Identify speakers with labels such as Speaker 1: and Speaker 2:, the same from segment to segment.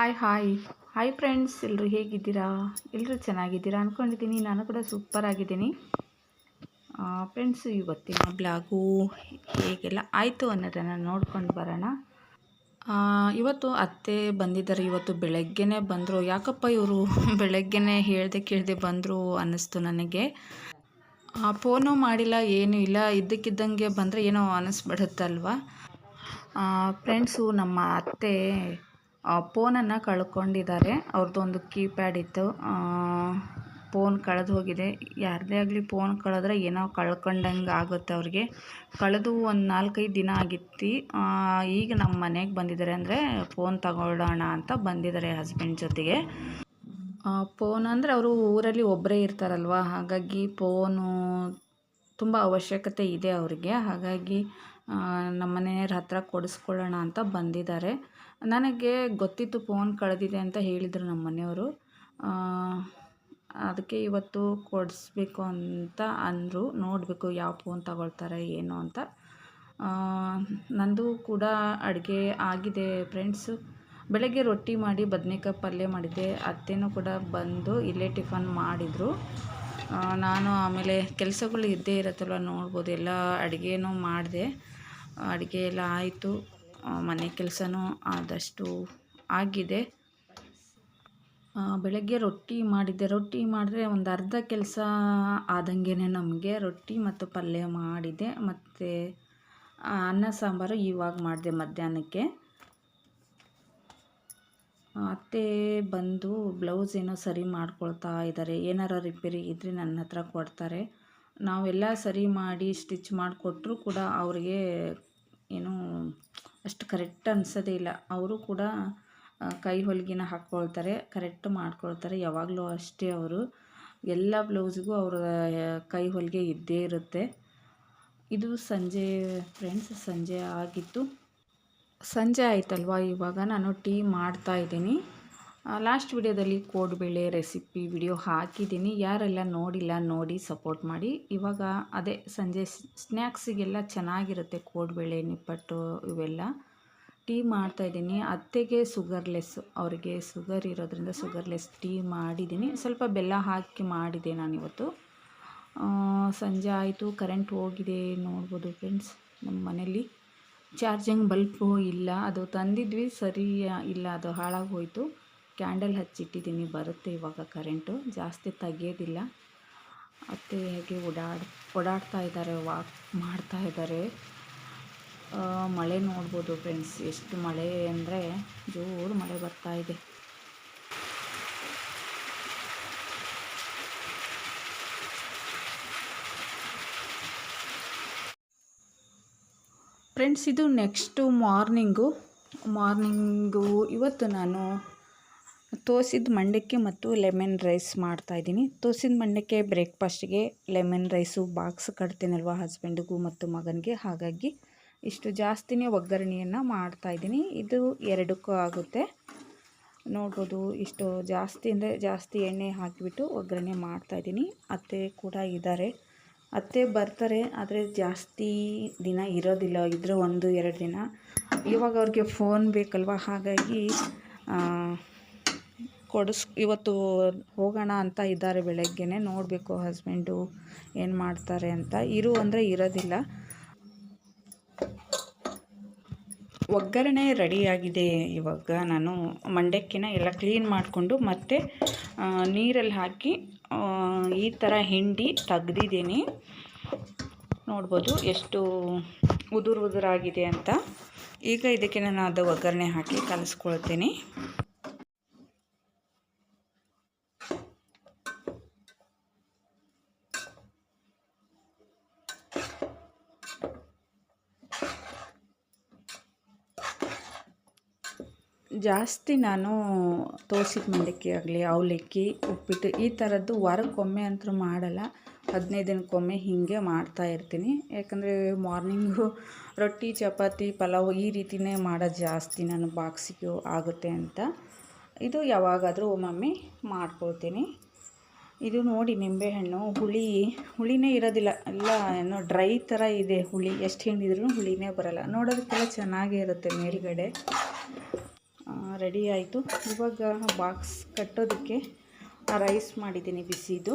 Speaker 1: Hi hi hi friends ಎಲ್ಲರೂ ಹೇಗಿದ್ದೀರಾ? ಎಲ್ಲರೂ ಚೆನ್ನಾಗಿದ್ದೀರಾ ಅಂದ್ಕೊಂಡಿದ್ದೀನಿ ನಾನು ಕೂಡ ಸೂಪರ್ ಆಗಿದ್ದೀನಿ. ಫ್ರೆಂಡ್ಸ್ ಇವತ್ತಿನ ಬ್ಲಾಗು ಹೇಗೆಲ್ಲ ಆಯಿತು ಅನ್ನೋದನ್ನು ನೋಡ್ಕೊಂಡು ಬರೋಣ. ಇವತ್ತು ಅತ್ತೆ ಬಂದಿದ್ದಾರೆ. ಇವತ್ತು ಬೆಳಗ್ಗೆನೇ ಬಂದರು. ಯಾಕಪ್ಪ ಇವರು ಬೆಳಗ್ಗೆನೇ ಹೇಳ್ದೆ ಕೇಳದೆ ಬಂದರು ಅನ್ನಿಸ್ತು ನನಗೆ. ಫೋನು ಮಾಡಿಲ್ಲ, ಏನೂ ಇಲ್ಲ. ಇದ್ದಕ್ಕಿದ್ದಂಗೆ ಬಂದರೆ ಏನೋ ಅನ್ನಿಸ್ಬಿಡುತ್ತಲ್ವ? ಫ್ರೆಂಡ್ಸು ನಮ್ಮ ಅತ್ತೆ ಫೋನನ್ನು ಕಳ್ಕೊಂಡಿದ್ದಾರೆ. ಅವ್ರದ್ದೊಂದು ಕೀಪ್ಯಾಡ್ ಇತ್ತು. ಫೋನ್ ಕಳೆದು ಹೋಗಿದೆ. ಯಾರದೇ ಆಗಲಿ ಫೋನ್ ಕಳೆದ್ರೆ ಏನೋ ಕಳ್ಕೊಂಡಂಗೆ ಆಗುತ್ತೆ ಅವ್ರಿಗೆ. ಕಳೆದು ಒಂದು ನಾಲ್ಕೈದು ದಿನ ಆಗಿತ್ತು. ಈಗ ನಮ್ಮ ಮನೆಗೆ ಬಂದಿದ್ದಾರೆ ಅಂದರೆ ಫೋನ್ ತಗೊಳ್ಳೋಣ ಅಂತ ಬಂದಿದ್ದಾರೆ ಹಸ್ಬೆಂಡ್ ಜೊತೆಗೆ. ಫೋನ್ ಅಂದರೆ ಅವರು ಊರಲ್ಲಿ ಒಬ್ಬರೇ ಇರ್ತಾರಲ್ವ? ಹಾಗಾಗಿ ಫೋನು ತುಂಬ ಅವಶ್ಯಕತೆ ಇದೆ ಅವರಿಗೆ. ಹಾಗಾಗಿ ನಮ್ಮ ಮನೆಯವ್ರ ಹತ್ರ ಕೊಡಿಸ್ಕೊಳ್ಳೋಣ ಅಂತ ಬಂದಿದ್ದಾರೆ. ನನಗೆ ಗೊತ್ತಿತ್ತು ಫೋನ್ ಕಳೆದಿದೆ ಅಂತ ಹೇಳಿದರು ನಮ್ಮ ಮನೆಯವರು. ಅದಕ್ಕೆ ಇವತ್ತು ಕೊಡಿಸ್ಬೇಕು ಅಂತ ಅಂದರು. ನೋಡಬೇಕು ಯಾವ ಫೋನ್ ತಗೊಳ್ತಾರೆ, ಏನು ಅಂತ. ನಂದು ಕೂಡ ಅಡುಗೆ ಆಗಿದೆ ಫ್ರೆಂಡ್ಸು. ಬೆಳಗ್ಗೆ ರೊಟ್ಟಿ ಮಾಡಿ ಬದನೇಕಾಯಿ ಪಲ್ಯ ಮಾಡಿದ್ದೆ. ಅತ್ತೆನೂ ಕೂಡ ಬಂದು ಇಲ್ಲೇ ಟಿಫನ್ ಮಾಡಿದರು. ನಾನು ಆಮೇಲೆ ಕೆಲಸಗಳು ಇದ್ದೇ ಇರುತ್ತಲ್ವ ನೋಡ್ಬೋದು. ಎಲ್ಲ ಅಡುಗೆನೂ ಮಾಡಿದೆ. ಅಡುಗೆ ಎಲ್ಲ ಆಯಿತು. ಮನೆ ಕೆಲಸನೂ ಆದಷ್ಟು ಆಗಿದೆ. ಬೆಳಗ್ಗೆ ರೊಟ್ಟಿ ಮಾಡಿದ್ದೆ. ರೊಟ್ಟಿ ಮಾಡಿದ್ರೆ ಒಂದು ಅರ್ಧ ಕೆಲಸ ಆದಂಗೆ ನಮಗೆ. ರೊಟ್ಟಿ ಮತ್ತು ಪಲ್ಯ ಮಾಡಿದೆ. ಮತ್ತು ಅನ್ನ ಸಾಂಬಾರು ಇವಾಗ ಮಾಡಿದೆ ಮಧ್ಯಾಹ್ನಕ್ಕೆ. ಅತ್ತೆ ಬಂದು ಬ್ಲೌಸ್ ಏನೋ ಸರಿ ಮಾಡ್ಕೊಳ್ತಾ ಇದ್ದಾರೆ ಏನಾರ ರಿಪೇರಿ ಇದ್ದರೆ ನನ್ನ ಹತ್ರ ಕೊಡ್ತಾರೆ. ನಾವೆಲ್ಲ ಸರಿ ಮಾಡಿ ಸ್ಟಿಚ್ ಮಾಡಿಕೊಟ್ರೂ ಕೂಡ ಅವರಿಗೆ ಏನೂ ಅಷ್ಟು ಕರೆಕ್ಟ್ ಅನ್ಸೋದೇ ಇಲ್ಲ. ಅವರು ಕೂಡ ಕೈ ಹೊಲಿಗೆನ ಹಾಕ್ಕೊಳ್ತಾರೆ ಕರೆಕ್ಟ್ ಮಾಡ್ಕೊಳ್ತಾರೆ. ಯಾವಾಗಲೂ ಅಷ್ಟೇ ಅವರು. ಎಲ್ಲ ಬ್ಲೌಸ್ಗೂ ಅವರ ಕೈ ಹೊಲಿಗೆ ಇದ್ದೇ ಇರುತ್ತೆ. ಇದು ಸಂಜೆ ಫ್ರೆಂಡ್ಸ್ ಸಂಜೆ ಆಗಿತ್ತು. ಸಂಜೆ ಆಯ್ತಲ್ವ? ಇವಾಗ ನಾನು ಟೀ ಮಾಡ್ತಾ ಇದ್ದೀನಿ. ಲಾಸ್ಟ್ ವಿಡಿಯೋದಲ್ಲಿ ಕೋಡ್ಬೇಳೆ ರೆಸಿಪಿ ವಿಡಿಯೋ ಹಾಕಿದ್ದೀನಿ. ಯಾರೆಲ್ಲ ನೋಡಿಲ್ಲ ನೋಡಿ ಸಪೋರ್ಟ್ ಮಾಡಿ. ಇವಾಗ ಅದೇ ಸಂಜೆ ಸ್ನ್ಯಾಕ್ಸಿಗೆಲ್ಲ ಚೆನ್ನಾಗಿರುತ್ತೆ ಕೋಡ್ಬೇಳೆ ನಿಪ್ಪಟ್ಟು ಇವೆಲ್ಲ. ಟೀ ಮಾಡ್ತಾಯಿದ್ದೀನಿ ಅತ್ತೆಗೆ ಸುಗರ್ಲೆಸ್ ಅವರಿಗೆ ಸುಗರ್ ಇರೋದ್ರಿಂದ ಸುಗರ್ಲೆಸ್ ಟೀ ಮಾಡಿದ್ದೀನಿ. ಸ್ವಲ್ಪ ಬೆಲ್ಲ ಹಾಕಿ ಮಾಡಿದೆ ನಾನಿವತ್ತು. ಆ, ಸಂಜೆ ಆಯಿತು. ಕರೆಂಟ್ ಹೋಗಿದೆ. ನೋಡ್ಬೋದು ಫ್ರೆಂಡ್ಸ್ ನಮ್ಮ ಮನೇಲಿ ಚಾರ್ಜಿಂಗ್ ಬಲ್ಪು ಇಲ್ಲ, ಅದು ತಂದಿದ್ವಿ, ಸರಿ, ಇಲ್ಲ, ಅದು ಹೋಯಿತು ಕ್ಯಾಂಡಲ್ ಹಚ್ಚಿಟ್ಟಿದ್ದೀನಿ, ಬರುತ್ತೆ ಇವಾಗ ಕರೆಂಟು, ಜಾಸ್ತಿ ತೆಗಿಯೋದಿಲ್ಲ ಅತ್ತೆ ಹೇಗೆ ಓಡಾಡ್, ಓಡಾಡ್ತಾ ಇದ್ದಾರೆ, ವಾಕ್ ಮಾಡ್ತಾ ಇದ್ದಾರೆ. ಮಳೆ ನೋಡ್ಬೋದು, ಫ್ರೆಂಡ್ಸ್, ಎಷ್ಟು ಮಳೆ ಅಂದರೆ ಜೋರು ಮಳೆ ಬರ್ತಾ ಇದೆ. ಫ್ರೆಂಡ್ಸ್, ಇದು ನೆಕ್ಸ್ಟು ಮಾರ್ನಿಂಗು. ಮಾರ್ನಿಂಗು ಇವತ್ತು ನಾನು ತೋಸಿದ ಮಂಡಕ್ಕಿ ಮತ್ತು ಲೆಮನ್ ರೈಸ್ ಮಾಡ್ತಾಯಿದ್ದೀನಿ ತೋಸಿದ ಮಂಡಕ್ಕಿ ಬ್ರೇಕ್ಫಾಸ್ಟಿಗೆ ಲೆಮನ್ ರೈಸು ಬಾಕ್ಸ್ ಕಟ್ತೀನಲ್ವ ಹಸ್ಬೆಂಡಿಗೂ ಮತ್ತು ಮಗನಿಗೆ. ಹಾಗಾಗಿ ಇಷ್ಟು ಜಾಸ್ತಿನೇ ಒಗ್ಗರಣೆಯನ್ನು ಮಾಡ್ತಾಯಿದ್ದೀನಿ ಇದು ಎರಡಕ್ಕೂ ಆಗುತ್ತೆ. ನೋಡ್ಬೋದು, ಇಷ್ಟು ಜಾಸ್ತಿ ಅಂದರೆ ಜಾಸ್ತಿ ಎಣ್ಣೆ ಹಾಕಿಬಿಟ್ಟು ಒಗ್ಗರಣೆ ಮಾಡ್ತಾಯಿದ್ದೀನಿ ಅತ್ತೆ ಕೂಡ ಇದ್ದಾರೆ. ಅತ್ತೆ ಬರ್ತಾರೆ, ಆದರೆ ಜಾಸ್ತಿ ದಿನ ಇರೋದಿಲ್ಲ. ಇದ್ದರೆ ಒಂದು, ಎರಡು ದಿನ. ಇವಾಗ ಅವ್ರಿಗೆ ಫೋನ್ ಬೇಕಲ್ವ? ಹಾಗಾಗಿ ಕೊಡಿಸ್, ಇವತ್ತು ಹೋಗೋಣ ಅಂತ ಇದ್ದಾರೆ ಬೆಳಗ್ಗೆನೇ. ನೋಡಬೇಕು ಹಸ್ಬೆಂಡು ಏನು ಮಾಡ್ತಾರೆ ಅಂತ. ಇರು ಅಂದರೆ ಇರೋದಿಲ್ಲ. ಒಗ್ಗರಣೆ ರೆಡಿಯಾಗಿದೆ. ಇವಾಗ ನಾನು ಮಂಡಕ್ಕಿನ ಎಲ್ಲ ಕ್ಲೀನ್ ಮಾಡಿಕೊಂಡು ಮತ್ತೆ ನೀರಲ್ಲಿ ಹಾಕಿ ಈ ಥರ ಹಿಂಡಿ ತೆಗ್ದಿದ್ದೀನಿ. ನೋಡ್ಬೋದು ಎಷ್ಟು ಉದುರು ಉದುರಾಗಿದೆ ಅಂತ. ಈಗ ಇದಕ್ಕೆ ನಾನು ಅದು ಒಗ್ಗರಣೆ ಹಾಕಿ ಕಲಿಸ್ಕೊಳ್ತೀನಿ. ಜಾಸ್ತಿ ನಾನು ತೋಸಿದ ಮಂಡಕ್ಕಿ ಆಗಲಿ, ಅವಲಕ್ಕಿ, ಉಪ್ಪಿಟ್ಟು ಈ ಥರದ್ದು ವಾರಕ್ಕೊಮ್ಮೆ ಅಂತೂ ಮಾಡಲ್ಲ. ಹದಿನೈದು ದಿನಕ್ಕೊಮ್ಮೆ ಹೀಗೆ ಮಾಡ್ತಾ ಇರ್ತೀನಿ. ಯಾಕಂದರೆ ಮಾರ್ನಿಂಗು ರೊಟ್ಟಿ, ಚಪಾತಿ, ಪಲಾವ್ ಈ ರೀತಿಯೇ ಮಾಡೋದು ಜಾಸ್ತಿ ನಾನು ಬಾಕ್ಸಿಗೆ ಆಗುತ್ತೆ ಅಂತ. ಇದು ಯಾವಾಗಾದರೂ ಒಮ್ಮೊಮ್ಮೆ ಮಾಡ್ಕೊಳ್ತೀನಿ. ಇದು ನೋಡಿ ನಿಂಬೆಹಣ್ಣು, ಹುಳಿ, ಹುಳಿನೇ ಇರೋದಿಲ್ಲ. ಎಲ್ಲ ಏನು ಡ್ರೈ ಥರ ಇದೆ ಹುಳಿ. ಎಷ್ಟು ಹಿಂಡಿದ್ರೂ ಹುಳಿನೇ ಬರಲ್ಲ. ನೋಡೋದಕ್ಕೆಲ್ಲ ಚೆನ್ನಾಗೇ ಇರುತ್ತೆ ಮೇಲ್ಗಡೆ. ರೆಡಿ ಆಯಿತು. ಇವಾಗ ಬಾಕ್ಸ್ ಕಟ್ಟೋದಕ್ಕೆ ರೈಸ್ ಮಾಡಿದ್ದೀನಿ ಬಿಸಿದು.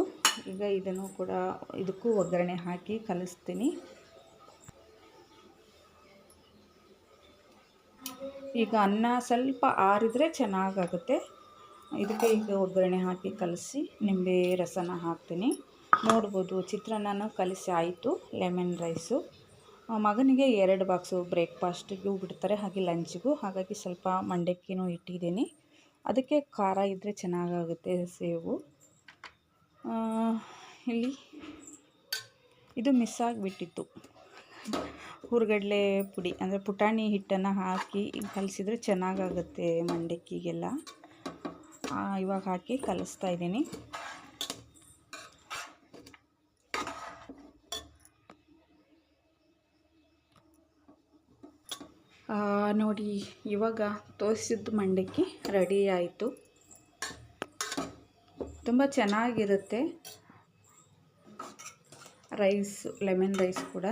Speaker 1: ಈಗ ಇದನ್ನು ಕೂಡ ಇದಕ್ಕೂ ಒಗ್ಗರಣೆ ಹಾಕಿ ಕಲಿಸ್ತೀನಿ. ಈಗ ಅನ್ನ ಸ್ವಲ್ಪ ಆರಿದ್ರೆ ಚೆನ್ನಾಗಾಗುತ್ತೆ. ಇದಕ್ಕೆ ಈಗ ಒಗ್ಗರಣೆ ಹಾಕಿ ಕಲಸಿ ನಿಂಬೆ ರಸನ ಹಾಕ್ತೀನಿ. ನೋಡ್ಬೋದು ಚಿತ್ರಾನ್ನನೂ ಕಲಿಸಿ ಆಯಿತು ಲೆಮನ್ ರೈಸು. ಮಗನಿಗೆ ಎರಡು ಬಾಕ್ಸು ಬ್ರೇಕ್ಫಾಸ್ಟಿಗೂ ಬಿಡ್ತಾರೆ, ಹಾಗೆ ಲಂಚಿಗೂ. ಹಾಗಾಗಿ ಸ್ವಲ್ಪ ಮಂಡಕ್ಕಿನೂ ಇಟ್ಟಿದ್ದೀನಿ. ಅದಕ್ಕೆ ಖಾರ ಇದ್ದರೆ ಚೆನ್ನಾಗಾಗುತ್ತೆ ಸೇವು ಇಲ್ಲಿ ಇದು ಮಿಸ್ ಆಗಿಬಿಟ್ಟಿತ್ತು. ಹುರ್ಗಡ್ಲೆ ಪುಡಿ, ಅಂದರೆ ಪುಟಾಣಿ ಹಿಟ್ಟನ್ನು ಹಾಕಿ ಕಲಿಸಿದ್ರೆ ಚೆನ್ನಾಗಾಗುತ್ತೆ ಮಂಡಕ್ಕಿಗೆಲ್ಲ. ಇವಾಗ ಹಾಕಿ ಕಲಿಸ್ತಾ ಇದ್ದೀನಿ. ನೋಡಿ, ಇವಾಗ ತೋರಿಸಿದ್ದು ಮಂಡಕ್ಕಿ ರೆಡಿ ಆಯಿತು. ತುಂಬ ಚೆನ್ನಾಗಿರುತ್ತೆ. ರೈಸ್, ಲೆಮನ್ ರೈಸ್ ಕೂಡ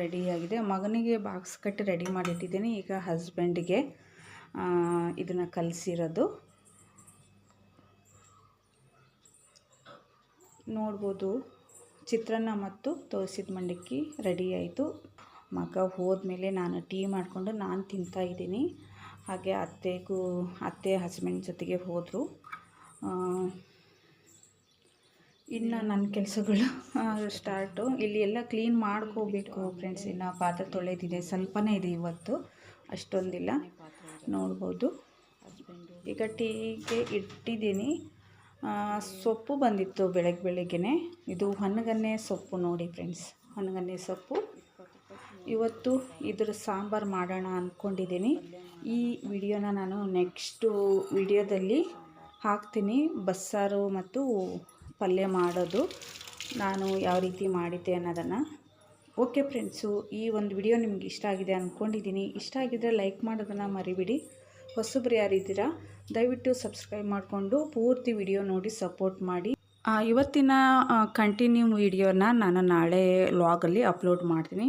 Speaker 1: ರೆಡಿಯಾಗಿದೆ ಮಗನಿಗೆ ಬಾಕ್ಸ್ ಕಟ್ಟಿ ರೆಡಿ ಮಾಡಿಟ್ಟಿದ್ದೀನಿ. ಈಗ ಹಸ್ಬೆಂಡಿಗೆ ಇದನ್ನು ಕಲಿಸಿರೋದು. ನೋಡ್ಬೋದು. ಚಿತ್ರಾನ್ನ ಮತ್ತು ತೋರಿಸಿದ ಮಂಡಕ್ಕಿ ರೆಡಿ ಆಯಿತು. ಮಗ ಹೋದ್ಮೇಲೆ ನಾನು ಟೀ ಮಾಡಿಕೊಂಡು ನಾನು ತಿಂತಾ ಇದ್ದೀನಿ. ಹಾಗೆ ಅತ್ತೆಗೂ, ಅತ್ತೆ ಹಸ್ಬೆಂಡ್ ಜೊತೆಗೆ ಹೋದರು. ಇನ್ನು ನನ್ನ ಕೆಲಸಗಳು ಸ್ಟಾರ್ಟು ಇಲ್ಲಿ ಎಲ್ಲ ಕ್ಲೀನ್ ಮಾಡ್ಕೋಬೇಕು ಫ್ರೆಂಡ್ಸ್ ಇನ್ನು ಪಾತ್ರೆ ತೊಳೆದಿದೆ. ಸ್ವಲ್ಪನೇ ಇದೆ ಇವತ್ತು. ಅಷ್ಟೊಂದಿಲ್ಲ. ನೋಡ್ಬೋದು. ಈಗ ಟೀಗೆ ಇಟ್ಟಿದ್ದೀನಿ. ಸೊಪ್ಪು ಬಂದಿತ್ತು ಬೆಳಗ್ಗೆ ಬೆಳಗ್ಗೆನೆ. ಇದು ಹೊನ್ನಗನ್ನೆ ಸೊಪ್ಪು ನೋಡಿ ಫ್ರೆಂಡ್ಸ್ ಹೊನ್ನಗನ್ನೆ ಸೊಪ್ಪು. ಇವತ್ತು ಇದ್ರ ಸಾಂಬಾರು ಮಾಡೋಣ ಅಂದ್ಕೊಂಡಿದ್ದೀನಿ ಈ ವಿಡಿಯೋನ ನಾನು ನೆಕ್ಸ್ಟು ವಿಡಿಯೋದಲ್ಲಿ ಹಾಕ್ತೀನಿ. ಬಸ್ಸಾರು ಮತ್ತು ಪಲ್ಯ ಮಾಡೋದು. ನಾನು ಯಾವ ರೀತಿ ಮಾಡಿದ್ದೆ ಅನ್ನೋದನ್ನು. ಓಕೆ ಫ್ರೆಂಡ್ಸು, ಈ ಒಂದು ವಿಡಿಯೋ ನಿಮ್ಗೆ ಇಷ್ಟ ಆಗಿದೆ ಅಂದ್ಕೊಂಡಿದ್ದೀನಿ ಇಷ್ಟ ಆಗಿದ್ದರೆ ಲೈಕ್ ಮಾಡೋದನ್ನು ಮರಿಬಿಡಿ. ಹೊಸಬ್ರು ಯಾರಿದ್ದೀರಾ ದಯವಿಟ್ಟು ಸಬ್ಸ್ಕ್ರೈಬ್ ಮಾಡಿಕೊಂಡು ಪೂರ್ತಿ ವಿಡಿಯೋ ನೋಡಿ ಸಪೋರ್ಟ್ ಮಾಡಿ. ಇವತ್ತಿನ ಕಂಟಿನ್ಯೂ ವಿಡಿಯೋನ ನಾನು ನಾಳೆ ಲಾಗಲ್ಲಿ ಅಪ್ಲೋಡ್ ಮಾಡ್ತೀನಿ.